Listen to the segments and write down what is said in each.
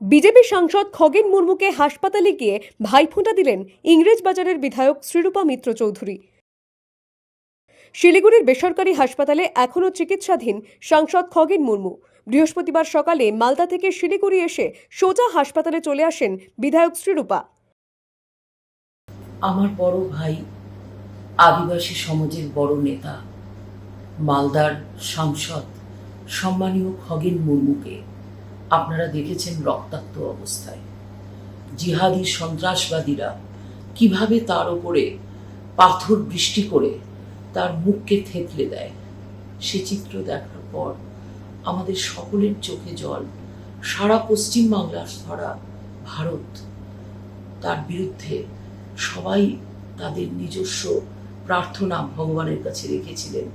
BJP সাংসদ খগেন মুর্মুকে হাসপাতালে গিয়ে ভাইফোঁটা দিলেন ইংরেজ বাজারের বিধায়ক শ্রীরূপা মিত্র চৌধুরী। শিলিগুড়ির বেসরকারি হাসপাতালে এখনও চিকিৎসাধীন সাংসদ খগেন মুর্মু। বৃহস্পতিবার সকালে মালদা থেকে শিলিগুড়ি এসে সোজা হাসপাতালে চলে আসেন বিধায়ক শ্রীরূপা। আমার বড় ভাই আদিবাসী সমাজের বড় নেতা, মালদার সাংসদ, সম্মানীয় খগেন মুর্মুকে আপনারা দেখেছেন রক্তাক্ত অবস্থায়। জিহাদি সন্ত্রাসবাদীরা কীভাবে তার ওপরে পাথর বৃষ্টি করে তার মুখকে থেতলে দেয়, সে চিত্র দেখার পর আমাদের সকলের চোখে জল, সারা পশ্চিমবাংলার সারা ভারত। তার বিরুদ্ধে সবাই তাদের নিজস্ব প্রার্থনা ভগবানের কাছে রেখেছিলেন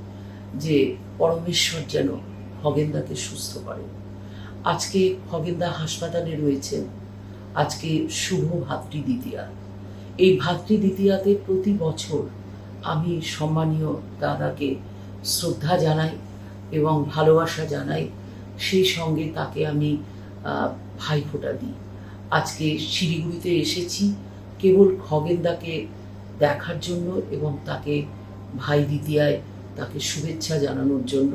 যে পরমেশ্বর যেন খগেনদাকে সুস্থ করেন আজকে খগেনদা হাসপাতালে রয়েছেন। আজকে শুভ ভাতৃ দ্বিতীয়া। এই ভাতৃ দ্বিতীয়াতে প্রতি বছর আমি সম্মানীয় দাদাকে শ্রদ্ধা জানাই এবং ভালোবাসা জানাই। সেই সঙ্গে তাকে আমি ভাইফোঁটা দিই। আজকে শিলিগুড়িতে এসেছি। কেবল খগেনদাকে দেখার জন্য এবং তাকে ভাই দ্বিতীয়ায় তাকে শুভেচ্ছা জানানোর জন্য।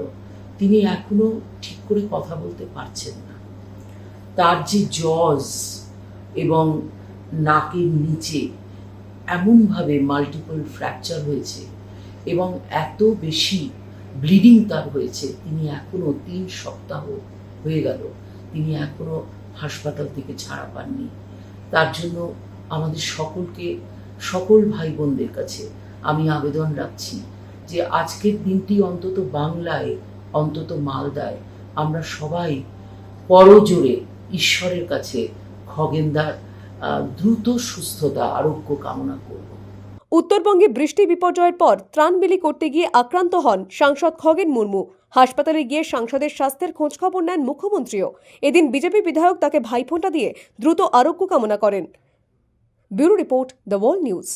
তিনি এখনও ঠিক করে কথা বলতে পারছেন না। তার যে জজ এবং নাকের নিচে এমনভাবে মাল্টিপল ফ্র্যাকচার হয়েছে এবং এত বেশি ব্লিডিং তার হয়েছে, তিনি এখনও তিন সপ্তাহ হয়ে গেল তিনি এখনও হাসপাতাল থেকে ছাড়া পাননি। তার জন্য আমাদের সকলকে, সকল ভাই বোনদের কাছে আমি আবেদন রাখছি যে আজকের দিনটি অন্তত বাংলায় অন্তত মালদায়। আমরা সবাই পরজোরে ঈশ্বরের কাছে খগেনদার দ্রুত সুস্থতা, আরোগ্য কামনা করব। উত্তরবঙ্গে বৃষ্টি বিপর্যয়ের পর ত্রাণ বিলি করতে গিয়ে আক্রান্ত হন সাংসদ খগেন মুর্মু। হাসপাতালে গিয়ে সাংসদের স্বাস্থ্যের খোঁজখবর নেন মুখ্যমন্ত্রীও। এদিন বিজেপি বিধায়ক তাকে ভাইফোঁটা দিয়ে দ্রুত আরোগ্য কামনা করেন। Bureau report the world news.